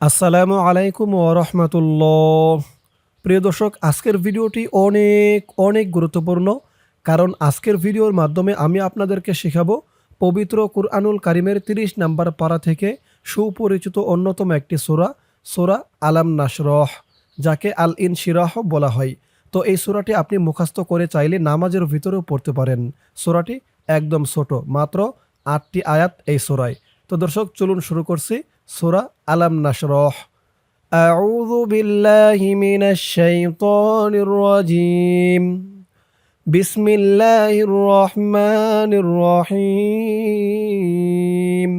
আসসালামু আলাইকুম ওরহমতুল্লাহ প্রিয় দর্শক, আজকের ভিডিওটি অনেক অনেক গুরুত্বপূর্ণ, কারণ আজকের ভিডিওর মাধ্যমে আমি আপনাদেরকে শেখাবো পবিত্র কুরআনুল কারিমের তিরিশ নাম্বার পাড়া থেকে সুপরিচিত অন্যতম একটি সোরা সোরা আলাম নাসরহ যাকে আল ইন শিরাহ বলা হয়। তো এই সোরাটি আপনি মুখস্থ করে চাইলে নামাজের ভিতরেও পড়তে পারেন। সোরাটি একদম ছোট, মাত্র আটটি আয়াত এই সোরায়। তো দর্শক, চলুন শুরু করছি। সোরা আলাম নাসরহ أعوذ بالله من الشيطان الرجيم بسم الله الرحمن الرحيم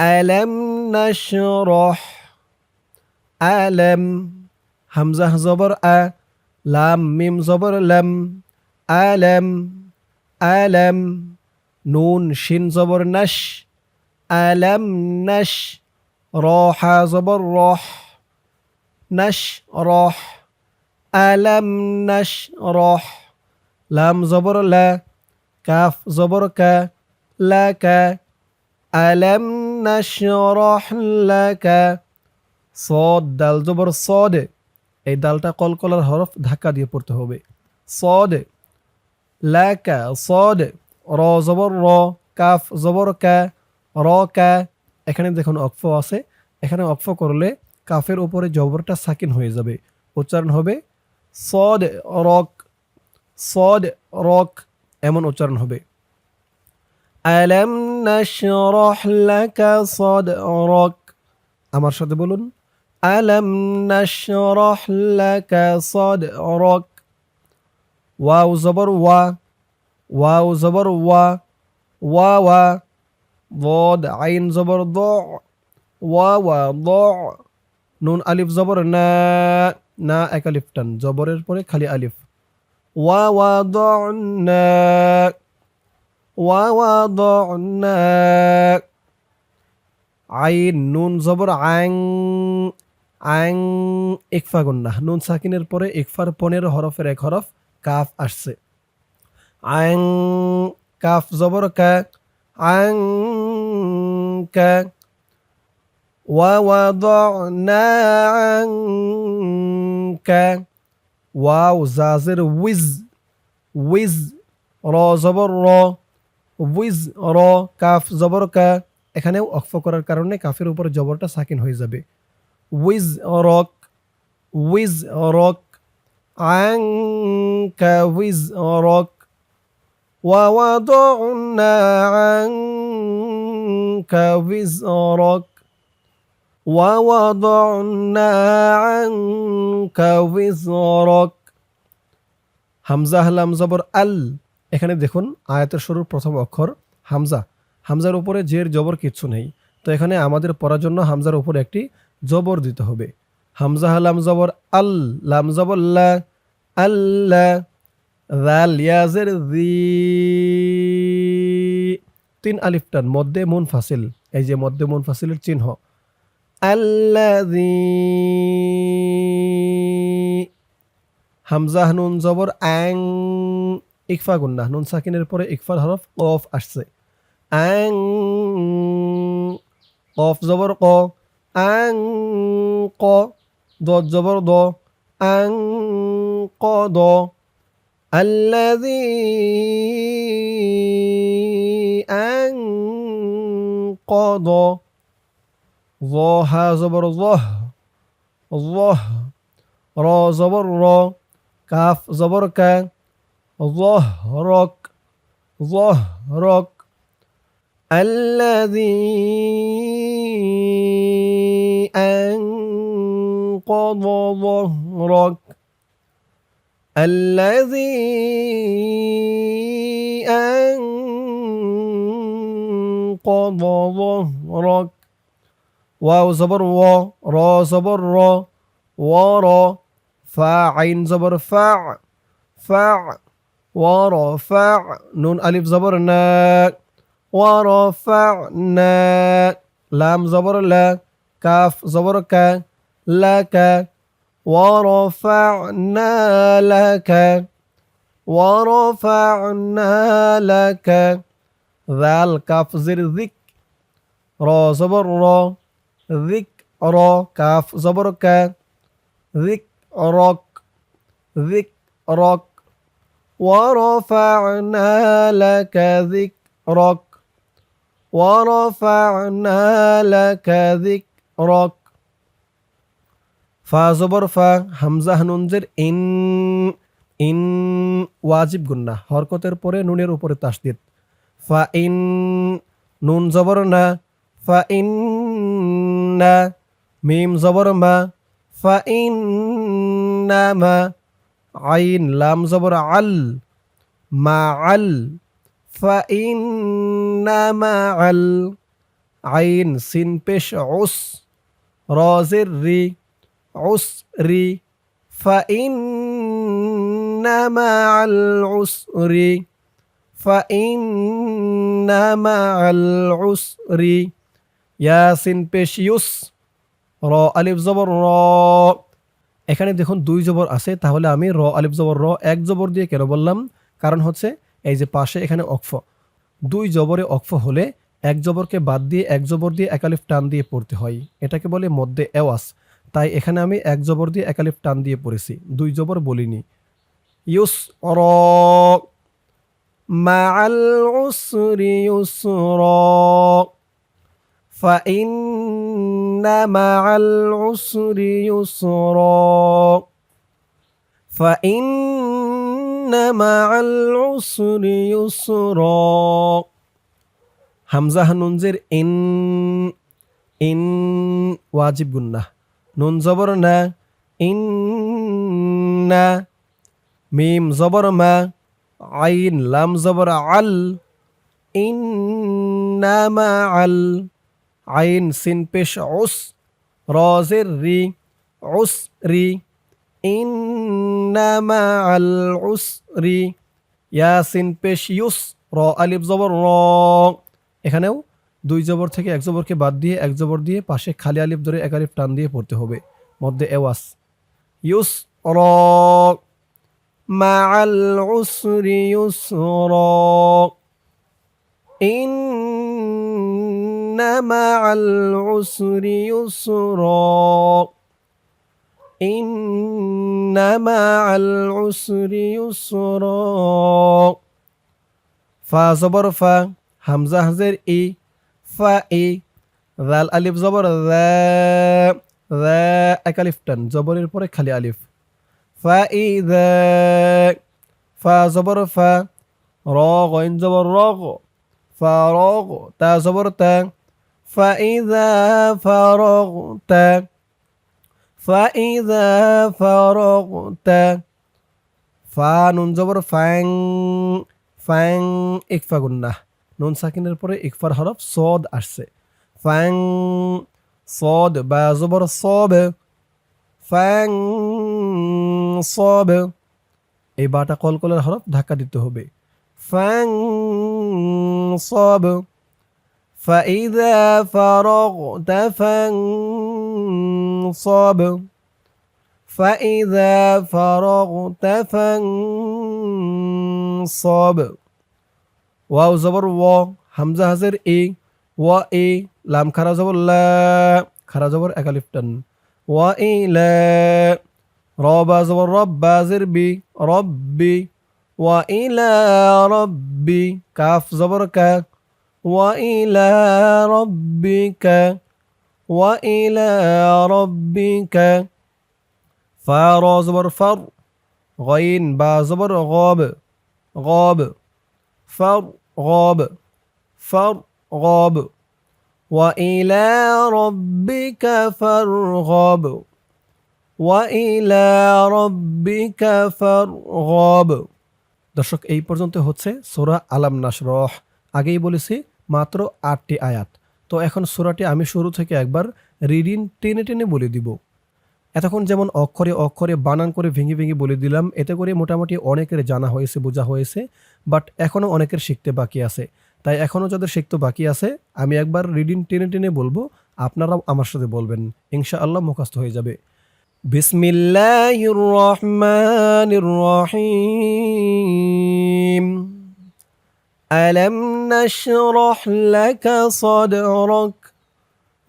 ألم نشرح ألم همزة زبر أ لام ميم زبر لم ألم ألم نون شين زبر نش ألم نش راح زبر راح نش راح ألم نش راح لام زبر لا كاف زبر كا لا كا ألم نشرح لك صاد ডাল জবর সদ এই ডালটা কলকলার হরফ ধাক্কা দিয়ে পড়তে হবে সদ লাকা সদ র জবর র কাফ জবর কা র, কা, এখানে দেখুন অক্ফ আছে। এখানে অক্ফ করলে কাফের ওপরে জবরটা সাকিন হয়ে যাবে। উচ্চারণ হবে সদ, রক সদ, রক, এমন উচ্চারণ হবে। আলম নাশরাহ লাকা আমার সাথে বলুন। আলম নাশরাহ সাদরাক ওয়াও জবর ওয়া, ওয়াও জবর ওয়া ওয়া ওয়া ضاد عين زبر ضع واو ضع নুন আলিফ জবর না না এক আলিফ টান জবরের পরে খালি আলিফ ওয়া ওয়া না ওয়া ওয়া না আইন নুন জবর আং আং ইকফা গুন্না নুন সাকিনের পরে ইকফার পনেরো হরফের এক হরফ কাফ আসছে আং কাফ জবর কা عنك ووضعنا عنك واو زازر وز وز র জবর র উইজ র কাফ জবর কা এখানেও অক্ফ করার কারণে কাফের উপর জবরটা সাকিন হয়ে যাবে with rock with rock আংকা with rock ووضعنا عنك وزرك ووضعنا عنك وزرك Hamza Halam জবর আল এখানে দেখুন আয়াতের শুরুর প্রথম অক্ষর হামজা হামজার উপরে জের জবর কিচ্ছু নেই তো এখানে আমাদের পড়ার জন্য হামজার উপরে একটি জবর দিতে হবে হামজা হালাম জবর আল লাম জবর লা আল্লাহ তিন আলিফ টান, মধ্যে মুন ফাসিল। এই যে মধ্যে মুন ফাসিলের চিহ্ন। আল্লাযী হামজা নুন জবর আং ইকফা গুন্না নুন সাকিনের পরে ইকফার হরফ কফ আসছে। আং কফ জবর ক, আং ক দ জবর দ, আং ক, দ। الذي أنقض ظاها زبر ظه ظه را زبر را كاف زبر كا ظهرك ظهرك. الذي أنقض ظهرك الذي أنقض ظهرك. واو زبر و را زبر را ورا فا عين زبر فاع فاع ورفع نون ألف زبر نا ورفعنا لام زبر لا كاف زبر كا لك ورفعنا لك ورفعنا لك. ذا الكاف زر ذك را زبر را. ذك را كاف زبر ك. ذك رك ذك رك ورفعنا لك ذكرك ورفعنا لك ذكرك ফা জবর ফা, হামজা নুনজের ইন ইন ওয়াজিব গুন্না, হরকতের পরে নুনের উপরে তাসদিদ। ফা ইন, নুন জবর না, ফা ইন না, মিম জবর মা, ফা ইন না মা, আইন লাম জবর আল, মা আল, ফা ইন না মা আল, আইন সিন পেশ উস রজের রি। عسري فإن مع العسر فإن مع العسر ইয়াসিন পেশ ইউস র আলিফ জবর র এখানে দেখুন দুই জবর আছে তাহলে আমি র আলিফ জবর র এক জবর দিয়ে কেন বললাম কারণ হচ্ছে এই যে পাশে এখানে অক্ফ দুই জবরে অক্ফ হলে এক জবরকে বাদ দিয়ে এক জবর দিয়ে একালিফ টান দিয়ে পড়তে হয় এটাকে বলে মধ্যে এওয়াস তাই এখানে আমি এক জবর দিয়ে একালিফ টান দিয়ে পড়েছি দুই জবর বলিনি ইউস র মাআল উসরি ইউসর فإن مع العسر يسرا فإن مع العسر يسرا হামজা নুনজের ইন ইন ওয়াজিব গুন্না নুন জবর না ইন না মিম জবর মা, আইন লাম জবর আল ইন মা আল, আইন সিন পেশ উস, রজের রি, উস রি ইন মা আল উস রি, ইয়াসিন পেশ ইউস, র আলিফ জবর র, এখানেও দুই জবর থেকে এক জবরকে বাদ দিয়ে এক জবর দিয়ে পাশে খালি আলিফ ধরে এক আলিফ টান দিয়ে পড়তে হবে মধ্যে এওয়াস ইউস র مع العسر يسرا إن مع العسر يسرا إن مع العسر يسرا ফা জবর ফা হামজা হাজের ই ফা ই রাল আলিফ জবর রা এক আলিফ টান জবরের পরে খালি আলিফ ফা ই ফা জবর ফা র গইন জবর র ফা র তা জবর তা فإذا فرغت فإذا فرغت ফা নুন জবর ফ্যাং ফ্যাং ইকফা গুন্না নুন সাকিনের পরে ইকফার হরফ সদ আসছে ফ্যাং সদ বা জবর সব ফ্যাং সব এই বাটা কলকলের হরফ ধাক্কা দিতে হবে ফ্যাং সব فإذا فرغت فانصب فإذا فرغت فانصب ওয়াও জবর ও হামজা হাজের এ ওয়া এ লাম খারা জবর লা খারা জবর একালিফ টান ওয়া এ লা রবা জবর রব বাজের বি রব্বি ওয়া ইলা রব্বি কাফ জবর কা وإلى ربك وإلى ربك فار زبر فر غين با زبر غاب غاب فر غاب فر غاب وإلى ربك فارغب وإلى ربك فارغب দর্শক এই পর্যন্ত হচ্ছে সোরা আলাম নাসরহ আগেই বলেছি মাত্র আটটি আয়াত তো এখন সুরাটি আমি শুরু থেকে একবার রিডিং টেনে টেনে বলে দিব এতক্ষণ যেমন অক্ষরে অক্ষরে বানান করে ভেঙে ভেঙে বলে দিলাম এতে করে মোটামুটি অনেকের জানা হয়েছে বোঝা হয়েছে বাট এখনও অনেকের শিখতে বাকি আছে তাই এখনও যাদের শিখতে বাকি আছে আমি একবার রিডিং টেনে টেনে বলবো আপনারাও আমার সাথে বলবেন ইনশাআল্লাহ মুখস্থ হয়ে যাবে বিসমিল্লাহির রহমানির রহিম ألم نشرح لك صدرك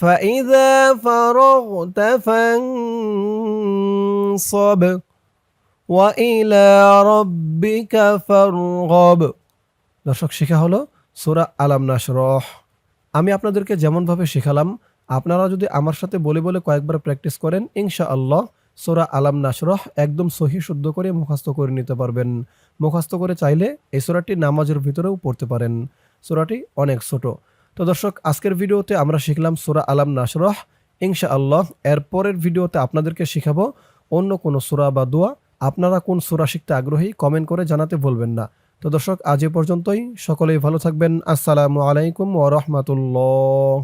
فإذا فرغت فانصب وإلى ربك فارغب দর্শক শেখা হলো সূরা আলাম নাশরহ আমি আপনাদেরকে যেমনভাবে শেখালাম আপনারা যদি আমার সাথে বলে বলে কয়েকবার প্র্যাকটিস করেন ইনশাআল্লাহ সূরা আলাম নাশরহ একদম সহি শুদ্ধ করে মুখস্থ করে নিতে পারবেন মুখস্থ করে চাইলে এই সূরাটি নামাজের ভিতরেও পড়তে পারেন সূরাটি অনেক ছোট তো দর্শক, আজকের ভিডিওতে আমরা শিখলাম সুরা আলাম নাসরহ। ইনশাআল্লাহ আল্লাহ এরপরের ভিডিওতে আপনাদেরকে শিখাবো অন্য কোনো সুরা বা দোয়া। আপনারা কোন সুরা শিখতে আগ্রহী, কমেন্ট করে জানাতে ভুলবেন না। তো দর্শক, আজ এ পর্যন্তই। সকলেই ভালো থাকবেন। আসসালামু আলাইকুম ওয়া রাহমাতুল্লাহ।